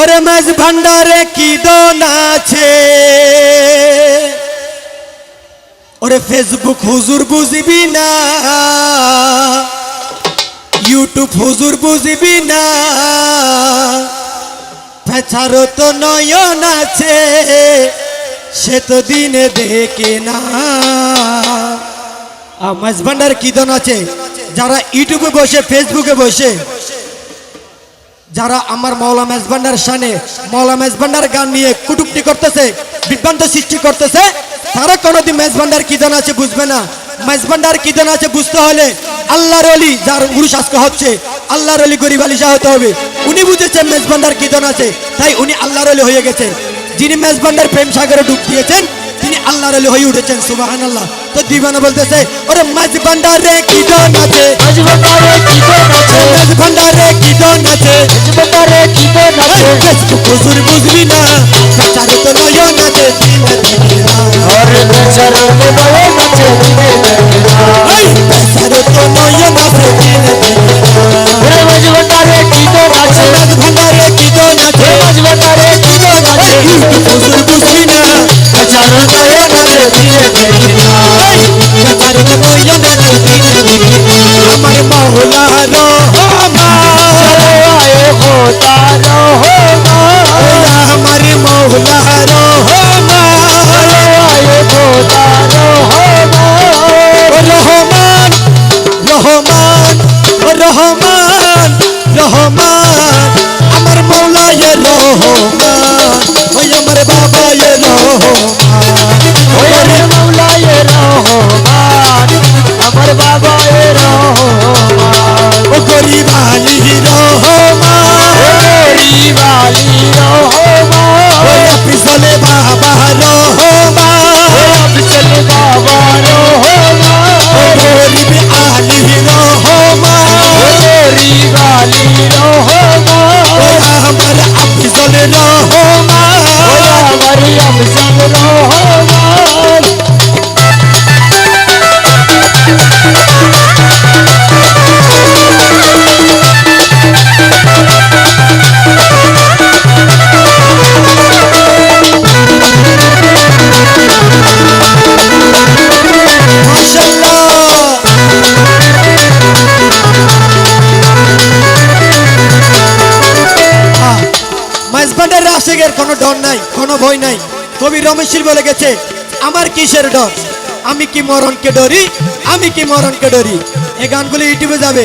ওরে মাঝ ভান্ডারে কি আছে? ওরে ফেসবুক হুজুর বুঝবি না? ইউটিউব হুজুর বুঝবি না? ফেছারো তো নয়ন আছে, সে তো দিনে দেখে না। মাঝ ভান্ডার কি আছে? যারা ইউটিউবে বসে ফেসবুকে বসে যারা আমার মৌলা মেজবান্ডার শানে মৌলা মেজবান্ডার গান নিয়ে কুটুক্তি করতেছে, বিভ্রান্ত সৃষ্টি করতেছে, তারা কোনোদিন মেজবান্ডার কি দান আছে বুঝবে না। মেজবান্ডার কি দান আছে বুঝতে হলে আল্লাহর অলি যার পুরুষ আজকে হচ্ছে, আল্লাহর অলি গরিব আলিশা হতে হবে। উনি বুঝেছেন মেজবান্ডার কি দান আছে, তাই উনি আল্লাহর অলি হয়ে গেছেন। যিনি মেজবান্ডার প্রেম সাগরে ডুব দিয়েছেন আল্লাহর আলী হয়ে উঠেছেন সুবাহান আল্লাহ তো দিবানা বলতেছে ওরে আছে? রাজবান্ডারে কি দন আছে? আছে? রাজবান্ডারে কি দন আছে? ফেসবুক হুজুর বুঝবি না প্রচারে তো নয়ন আছে। আমার মহলা রহমা খোদা রহমা আমার মহলা রহমা খোদা রহমা রহমান রহমান রহমান রহমান আমার মৌলায় রহমান। ওই আমার বাবায় রহমান ওরে মৌলায়ে রহমান। মাইজবান্ডের আশেকের কোনো ডর নাই, কোনো ভয় নাই। কবি রমেশির বলে গেছে, আমার কিসের ডর? আমি কি মরণকে ডরি? আমি কি মরণকে ডরি? এই গানগুলো ইউটিউবে যাবে।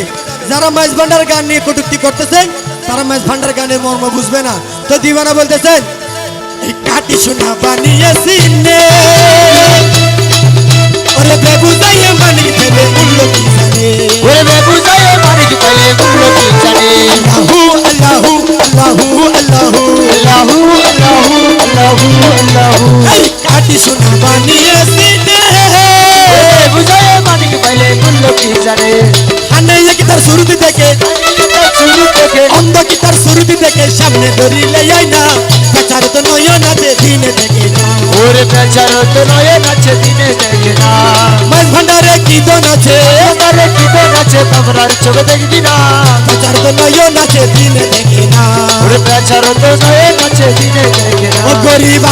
যারা মাইজ ভান্ডার গান নিয়ে কটুক্তি করতেছেন, তারা মাইজ ভান্ডার গানের মর্ম বুঝবে না। তো দিবানা বলতেছেন, এই কাটি শোনা বানিয়েছি মানি ফেলে ওরে বেবু যায় মানিক পেলে মুলো কি জানে। আল্লাহু আল্লাহু আল্লাহু আল্লাহু। আল্লাহু আল্লাহু আল্লাহু আল্লাহু। কাটি শোনা বানিয়েছি নে বেবু যায় পেলে মুলো কি জানে। হানে কি তার শুরুতে থেকে শুরু থেকে অন্ধ কি তার শুরুতে থেকে সামনে ধরিলে যাই না ওরে বেচারো তো নয় নাচে দিনে দেখে না। মাছ ভান্ডারে কি দন আছে তারে কি তো নাচে তোমরার চোখ দেখবি না। বেচার তো নয়ন আছে দিনে দেখি না। ওরে বেচারো নয়ে নাচে দিনে দেখে না। গরিব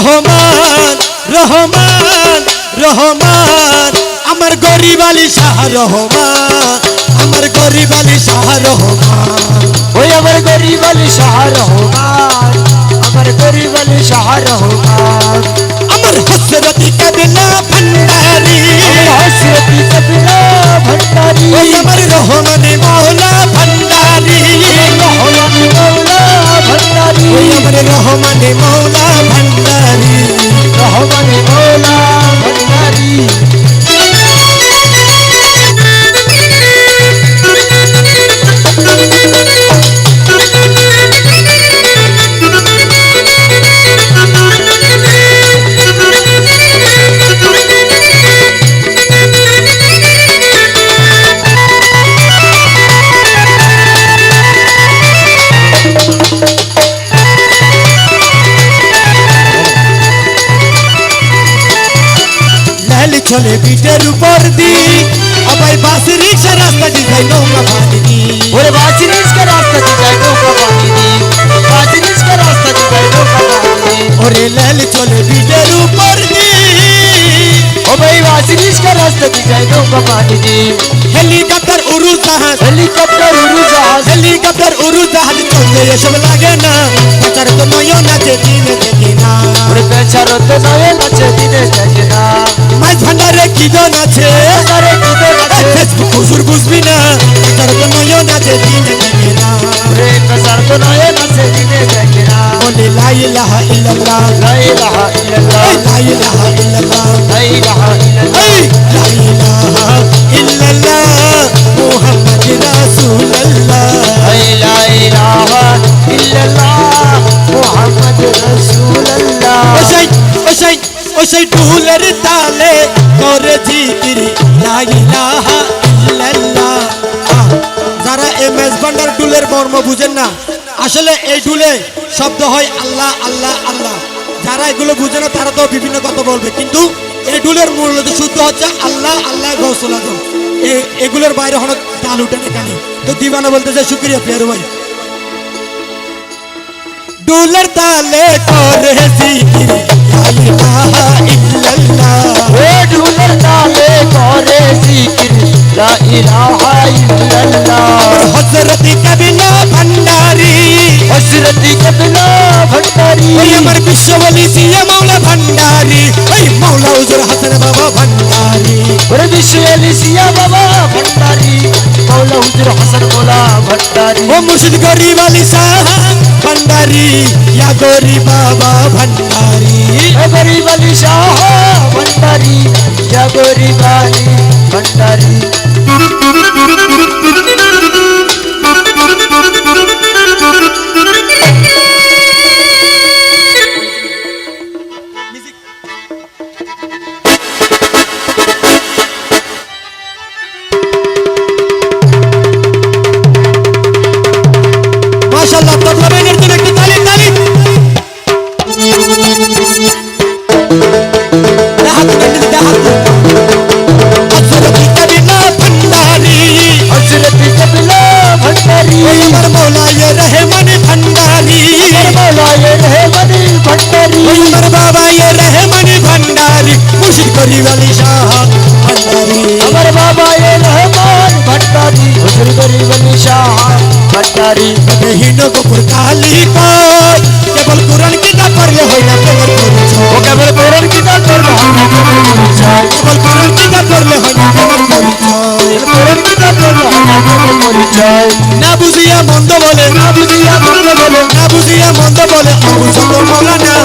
রহমান রহমান রহমান। রহমান আমার গরিব আলী শাহ রহমান আমার গরিব আলী শাহ রহমান। ওই আমার গরিব আলী শাহ রহমান আমার গরিব আলী শাহ রহমান। আমার হসরতি কাবিলা ভান্ডারি। আমার হসরতি কবিলা ভণ্ডারি ওই আমার রহমানে মৌলা ভান্ডারি। রহমান মৌলা ভণ্ডারি ওই আমার রহমানে মৌলা পিঠের উপর দি আবাই বাস রিক্সা রাস্তা দিঘাই নৌকা পানি দি ওরে বাঁচি রিস্কা রাস্তা দিঘায় নৌকা পানি দি বাঁচি রিস্কা রাস্তা দিঘায় নৌকা পানি দি ওরে লেল চলে পিঠের উপর দি ও ভাই বাঁচি রিস্কা রাস্তা দিঘায় নৌকা পানি দি হেলিকপ্টার উড়ু জাহাজ হেলিকপ্টার উড়ু জাহাজ হেলিকপ্টার উড়ু জাহাজ চলতে এসব লাগে না তার তো নয়ন আছে দিনে দেখি না ওরে বেচারো তো নয় নাচে দিনে দেখে না মাছ ভান্ডারে কি জন আছে? ফেসবুক হুজুর বুঝবি না। তার তো নয়ন আছে দিনে দেখি না। তো নাচে দিনে দেখে না। বলে লা ইলাহা ইল্লাল্লাহ। লা ইলাহা ইল্লাল্লাহ। এই লা না। আসলে এই ডুলে শব্দ হয় আল্লাহ আল্লাহ আল্লাহ। যারা এগুলো বুঝে না, তারা তো বিভিন্ন কথা বলবে। কিন্তু এই ডুলের মূলত শুদ্ধ হচ্ছে আল্লাহ আল্লাহ, গৌসল আজম। এগুলোর বাইরে হলো তাল উঠে না কেন? তো দিবানা বলতেছে, শুক্রিয়া প্রিয়ার ভাই। ডুলের তালে করে জিকির লা ইলাহা ইল্লাল্লাহ। হযরত কবিলা ভান্ডারী। হযরত কবলা ভণ্ডারি ওই আমার বিশ্ববলি সিয়া মাওলা ভান্ডারী। ওই মাওলা হুজুর হাসান বাবা ভান্ডারী। ওরে বিশ্ব এলিসিয়া বাবা ভণ্ডারি মৌলা হুজুর হাসান মোলা ভণ্ডারি ও মুর্শিদ গরিব আলী শাহ ভান্ডারী। ইয়া গরিব বাবা ভান্ডারী। ভণ্ডারি হীন গোপুর কালী কয় কেবল কোরআন কিতাব পড়লে হয় না? তোমার পরিচয় ও কেবল কোরআন কিতাব পড়লে হবে পরিচয় কেবল কোরআন কিতাব পড়লে হয় না? তোমার পরিচয় কোরআন কিতাব পড়লে হবে পরিচয় না? বুঝিয়া মন্দ বলে। না বুঝিয়া মন্দ বলে। না বুঝিয়া মন্দ বলে। অবুঝত মৌলানা।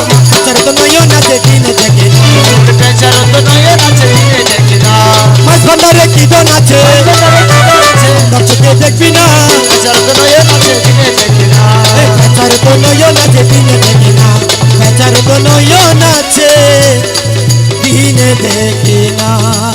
啊